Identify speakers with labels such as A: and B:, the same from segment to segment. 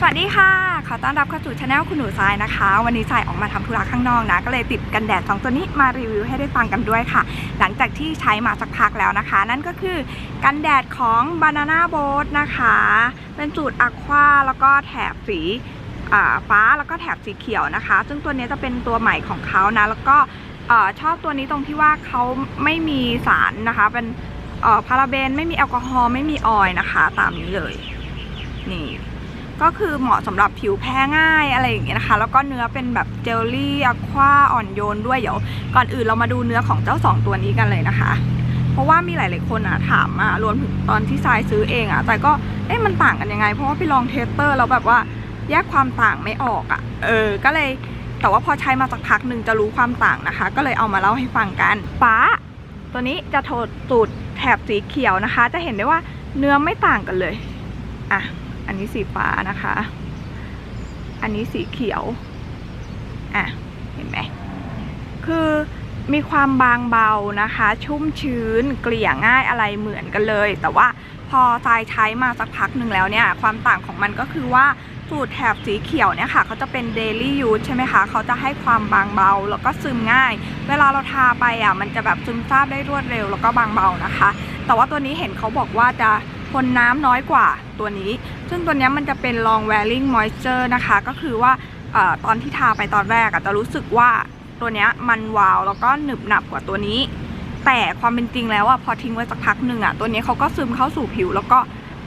A: สวัสดีค่ะ ขอต้อนรับเข้าสู่ช anel คุณหนูทรายนะคะ วันนี้ทรายออกมาทำธุระข้างนอกนะ ก็เลยติดกันแดดสองตัวนี้มารีวิวให้ได้ฟังกันด้วยค่ะ หลังจากที่ใช้มาสักพักแล้วนะคะ นั่นก็คือกันแดดของ Banana Boat นะคะ เป็นสูตรอะควาแล้วก็แถบสีฟ้าแล้วก็แถบสีเขียวนะคะ ซึ่งตัวนี้จะเป็นตัวใหม่ของเขานะ แล้วก็ชอบตัวนี้ตรงที่ว่าเขาไม่มีสารนะคะ เป็นพาราเบนไม่มีแอลกอฮอล์ไม่มีออยล์นะคะ ตามนี้เลย นี่ ก็คือเหมาะสำหรับผิวแพ้ง่ายอะไรอย่างเงี้ยนะคะ แล้วก็เนื้อเป็นแบบเจลลี่อะควาอ่อนโยนด้วยเดี๋ยวก่อนอื่นเรามาดูเนื้อของเจ้าสองตัวนี้กันเลยนะคะ เพราะว่ามีหลาย ๆ คนอะถามมารวมถึงตอนที่ทรายซื้อเองอะแต่ก็เอ๊ะมันต่างกันยังไง เพราะว่าไปลองเทสเตอร์แล้วแบบว่าแยกความต่างไม่ออกอะเออก็เลยแต่ว่าพอใช้มาสักพักหนึ่งจะรู้ความต่างนะคะ ก็เลยเอามาเล่าให้ฟังกันฟ้า ตัวนี้จะโทดสูตรแถบสีเขียวนะคะ จะเห็นได้ว่าเนื้อไม่ต่างกันเลยอะ อันนี้สีฟ้านะคะ อันนี้สีเขียว อะ เห็นไหม คือมีความบางเบานะคะ ชุ่มชื้นเกลี่ยง่ายอะไรเหมือนกันเลย แต่ว่าพอทรายใช้มาสักพักหนึ่งแล้วเนี่ย ความต่างของมันก็คือว่าสูตรแถบสีเขียวเนี่ยค่ะเขาจะเป็น daily use ใช่ไหมคะเขาจะให้ความบางเบาแล้วก็ซึมง่าย เวลาเราทาไปอะมันจะแบบซึมซาบได้รวดเร็วแล้วก็บางเบานะคะ แต่ว่าตัวนี้เห็นเขาบอกว่าจะ ทนน้ำน้อยกว่าตัวนี้ ซึ่งตัวนี้มันจะเป็น long wearing moisture นะคะ ก็คือว่าออตอนที่ทาไปตอนแรกอะจะรู้สึกว่าตัวนี้มันวาวแล้วก็หนึบหนับกว่าตัวนี้ แต่ความเป็นจริงแล้วอะพอทิ้งไว้สักพักหนึ่งอะตัวนี้เขาก็ซึมเข้าสู่ผิว แล้วก็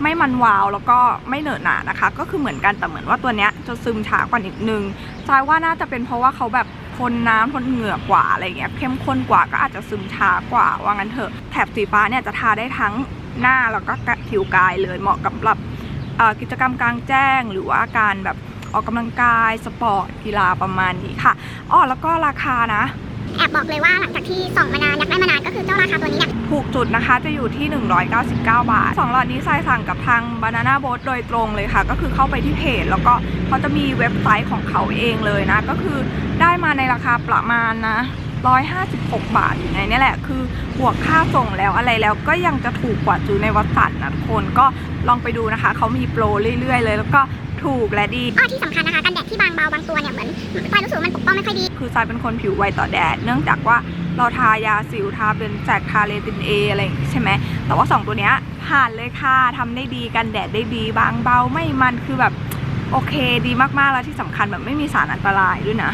A: ไม่มันวาวแล้วก็ไม่เหนอะหนานะคะ ก็คือเหมือนกันแต่เหมือนว่าตัวเนี้ยจะซึมช้ากว่านิดนึงทายว่าน่าจะเป็นเพราะว่าเขาแบบทนน้ำทนเหงื่อกว่าอะไรเงี้ยเข้มข้นกว่าก็อาจจะซึมช้ากว่าว่างั้นเถอะแถบสีฟ้าเนี่ยจะทาได้ทั้ง หน้าแล้วก็ผิวกายเลยเหมาะกับแบบเอ่อกิจกรรมกลางแจ้งหรือว่าการแบบออกกำลังกายสปอร์ตกีฬาประมาณนี้ค่ะอ้อแล้วก็ราคานะ
B: แอบบอกเลยว่าหลังจากที่ส่องมานานอยากได้มานานก็คือเจ้าราคาตัวนี้เนี่ย
A: ถูกจุดนะคะจะอยู่ที่ 199 บาทสองหลอดนี้ทรายสั่งกับทาง Banana Boat โดยตรงเลยค่ะ ก็คือเข้าไปที่เพจ แล้วก็เขาจะมีเว็บไซต์ของเขาเองเลยนะ ก็คือได้มาในราคาประมาณนะ 156 บาทอยู่ในนี่แหละ คือบวกค่าส่งแล้วอะไรแล้วก็ยังจะถูกกว่าซื้อในวัดสันนะทุกคนก็ลองไปดูนะคะ เขามีโปรเรื่อยๆ เลย แล้วก็ถูกและดี
B: อ้อที่สำคัญนะคะกันแดดที่บางเบาบางตัวเนี่ยเหมือนพลอยรู้สึกว่ามันปกป้องไม่ค่อยดี
A: คือทรายเป็นคนผิวไวต่อแดด เนื่องจากว่าเราทายาสิวทาเป็นแจกทาเลตินเออะไรอย่างงี้ใช่ไหม แต่ว่า 2 ตัวเนี้ยผ่านเลยค่ะทำได้ดีกันแดดได้ดีบางเบาไม่มันคือแบบโอเคดีมากๆแล้วที่สำคัญแบบไม่มีสารอันตรายด้วยนะ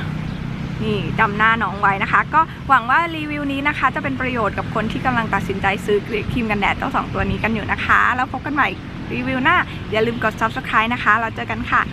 A: นี่จำหน้าน้องไว้นะคะ ก็หวังว่ารีวิวนี้นะคะ จะเป็นประโยชน์กับคนที่กำลังตัดสินใจซื้อครีมกันแดดเจ้าสองตัวนี้กันอยู่นะคะ แล้วพบกันใหม่รีวิวหน้า อย่าลืมกด subscribe นะคะ เราเจอกันค่ะ